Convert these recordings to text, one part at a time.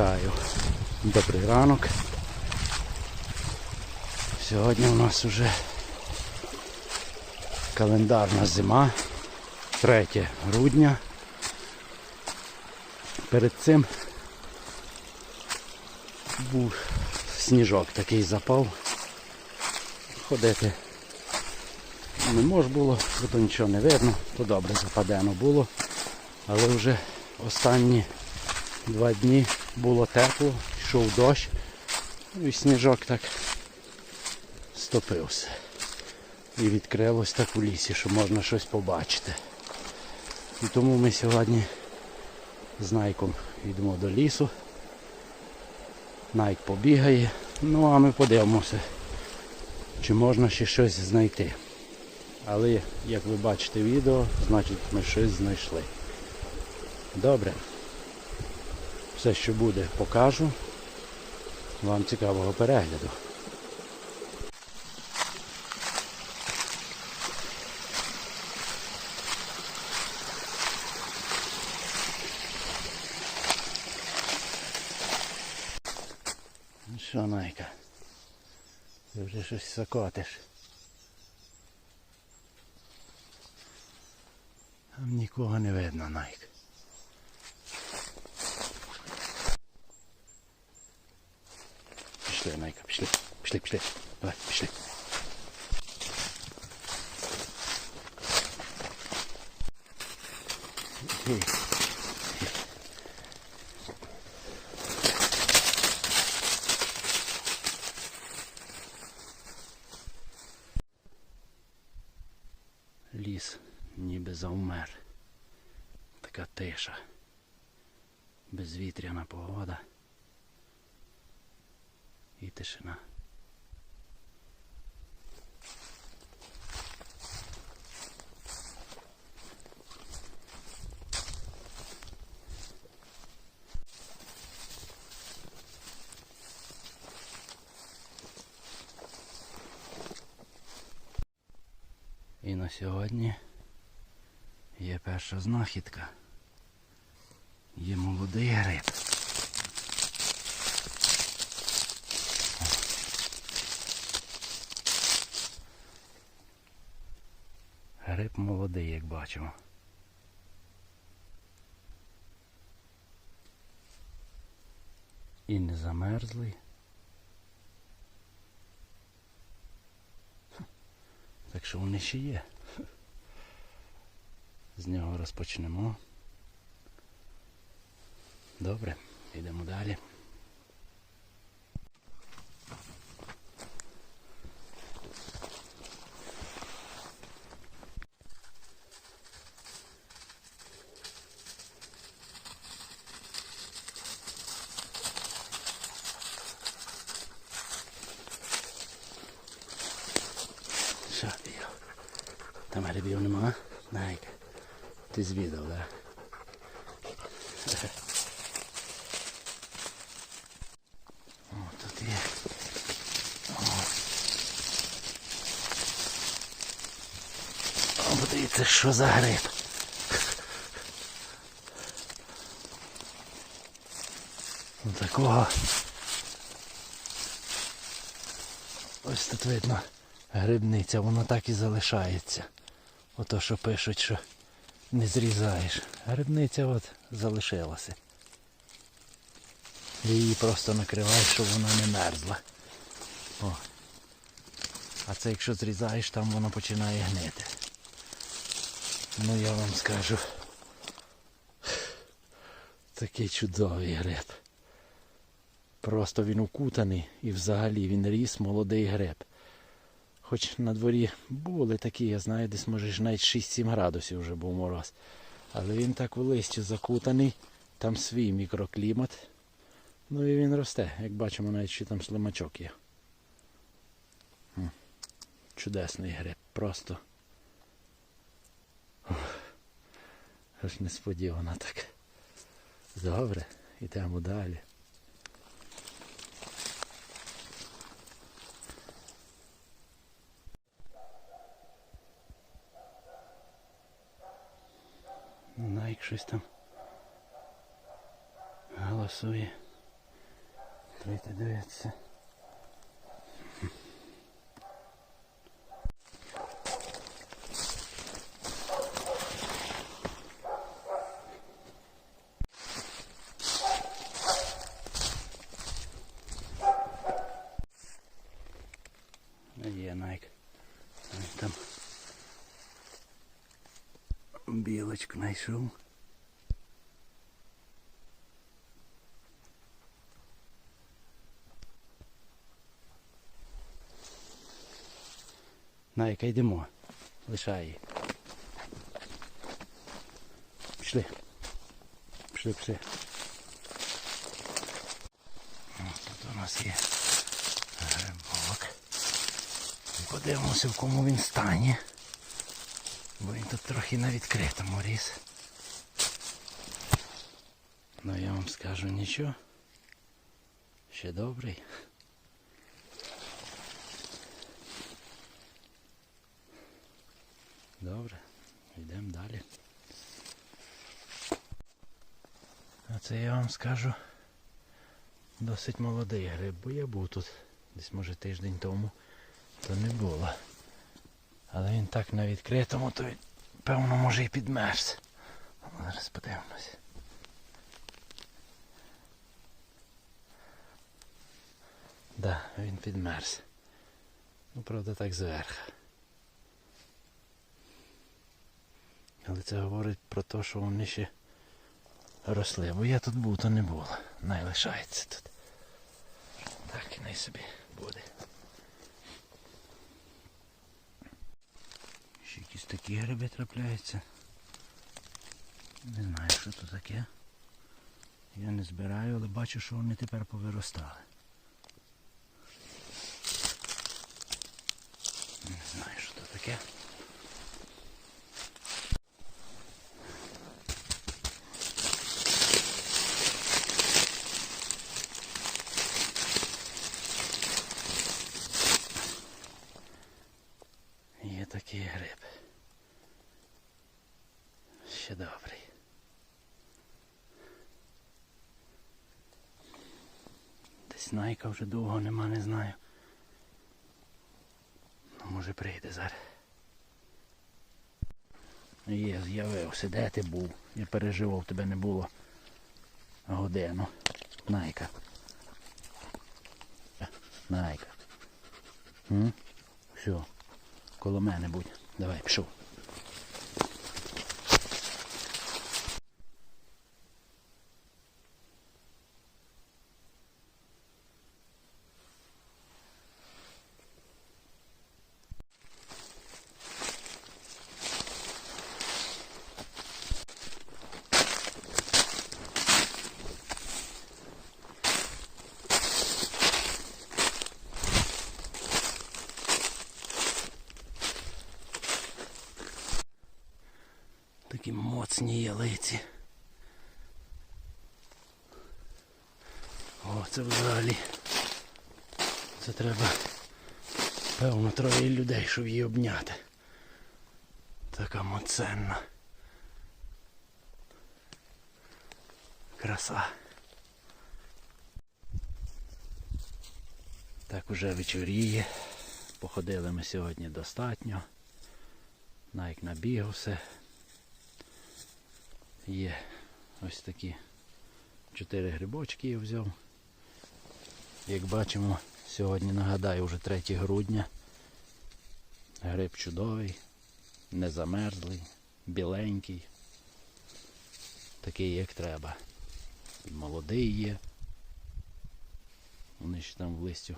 Вітаю. Добрий ранок. Сьогодні у нас уже календарна зима, 3 грудня. Перед цим був сніжок такий запав. Ходити не мож було, бо то нічого не видно, то добре западено було. Але вже останні два дні було тепло, йшов дощ, ну і сніжок так стопився. І відкрилось так у лісі, що можна щось побачити. І тому ми сьогодні з Найком йдемо до лісу. Найк побігає, ну а ми подивимося, чи можна ще щось знайти. Але як ви бачите відео, значить ми щось знайшли. Добре. Все, що буде, покажу. Вам цікавого перегляду. Ну що, Найка? Ти вже щось закотиш. Там нікого не видно, Найк. Пішли, Найка, пішли. Пішли, пішли. Давай, пішли. Ей. Ліс ніби завмер. Така тиша. Безвітряна погода. І тишина. І на сьогодні є перша знахідка. Є молодий гриб. Гриб молодий, як бачимо. І не замерзлий. Так що вони ще є. З нього розпочнемо. Добре, йдемо далі. Що ти? йо? Там грибів нема? Найка. Ти звідав, да? О, тут є. О. О, що за гриб. Такого. Ось тут видно грибниця, воно так і залишається. Ото що пишуть, що не зрізаєш. Грибниця от залишилася. І її просто накриваєш, щоб вона не мерзла. О. А це якщо зрізаєш, там воно починає гнити. Ну я вам скажу. Такий чудовий гриб. Просто він укутаний і взагалі він ріс молодий гриб. Хоч на дворі були такі, я знаю, десь може навіть 6-7 градусів вже був мороз. Але він так в листі закутаний, там свій мікроклімат. Ну і він росте, як бачимо, навіть ще там слимачок є. Чудесний гриб, просто. Аж несподівано так. Добре, йдемо далі. Найк щось там голосує. Давайте дивитися. Є найк. Там білочку знайшов. Найка, йдемо. Лишай її. Пішли. Пішли, пішли. Тут у нас є грибок. Подивимося, в кому він стані. Бо він тут трохи на відкритому ріс. Ну я вам скажу нічого. Ще добрий. Добре, йдемо далі. А це я вам скажу досить молодий гриб, бо я був тут десь може тиждень тому, то не було. Але він так на відкритому, то він, певно може і підмерз. Зараз подивимось. Да, він підмерз. Ну, правда, так зверху. Але це говорить про те, що вони ще росли. Бо я тут був, то не було. Най лишається тут. Так і най собі буде. Ще якісь такі гриби трапляються. Не знаю, що це таке. Я не збираю, але бачу, що вони тепер повиростали. Не знаю, що це таке. Є такий гриб. Ще добрий. Десь найка вже довго нема, не знаю. Ну, може прийде зараз. Є, з'явився, де ти був? Я переживав, тебе не було годину. Найка. Найка. М? Все. Коло мене будь. Давай, пішов. Ялиці. О, це взагалі. Це треба певно троє людей, щоб її обняти. Така моценна. Краса. Так уже вечоріє. Походили ми сьогодні достатньо. Найк набігався. Є ось такі чотири грибочки я взяв. Як бачимо, сьогодні нагадаю вже 3 грудня. Гриб чудовий, не замерзлий, біленький. Такий як треба. І молодий є. Вони ще там в листю,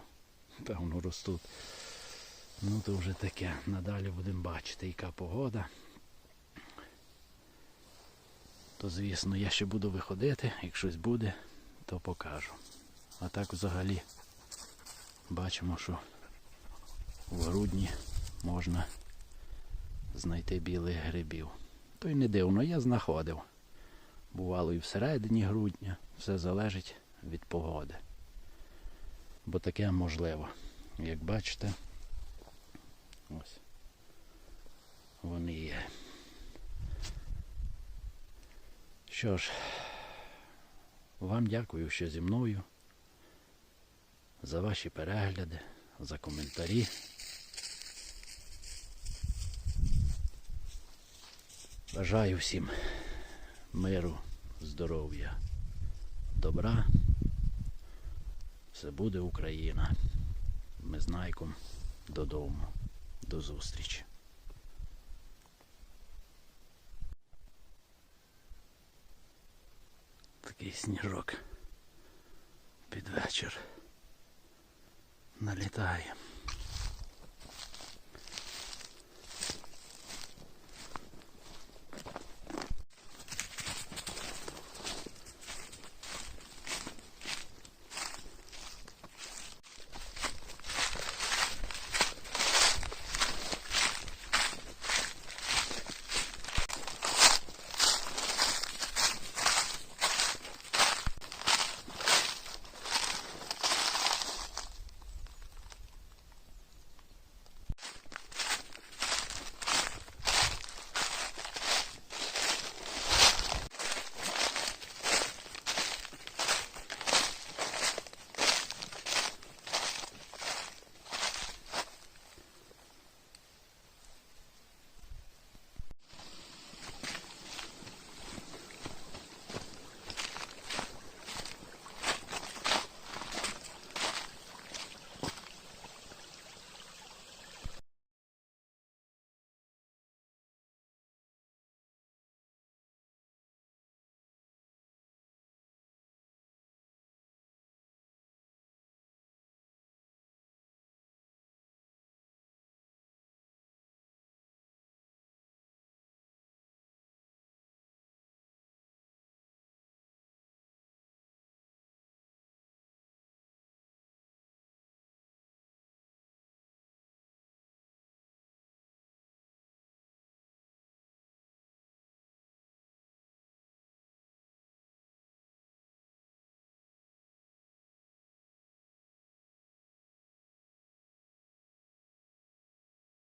певно, ростуть. Ну то вже таке. Надалі будемо бачити, яка погода то звісно я ще буду виходити, як щось буде, то покажу. А так взагалі бачимо, що в грудні можна знайти білих грибів. То й не дивно, я знаходив. Бувало і всередині грудня, все залежить від погоди. Бо таке можливо. Як бачите, ось вони є. Що ж, вам дякую, що зі мною. за ваші перегляди, за коментарі. Бажаю всім миру, здоров'я, добра. Все буде Україна. Ми з Найком додому. До зустрічі. Такий сніжок під вечір налітає.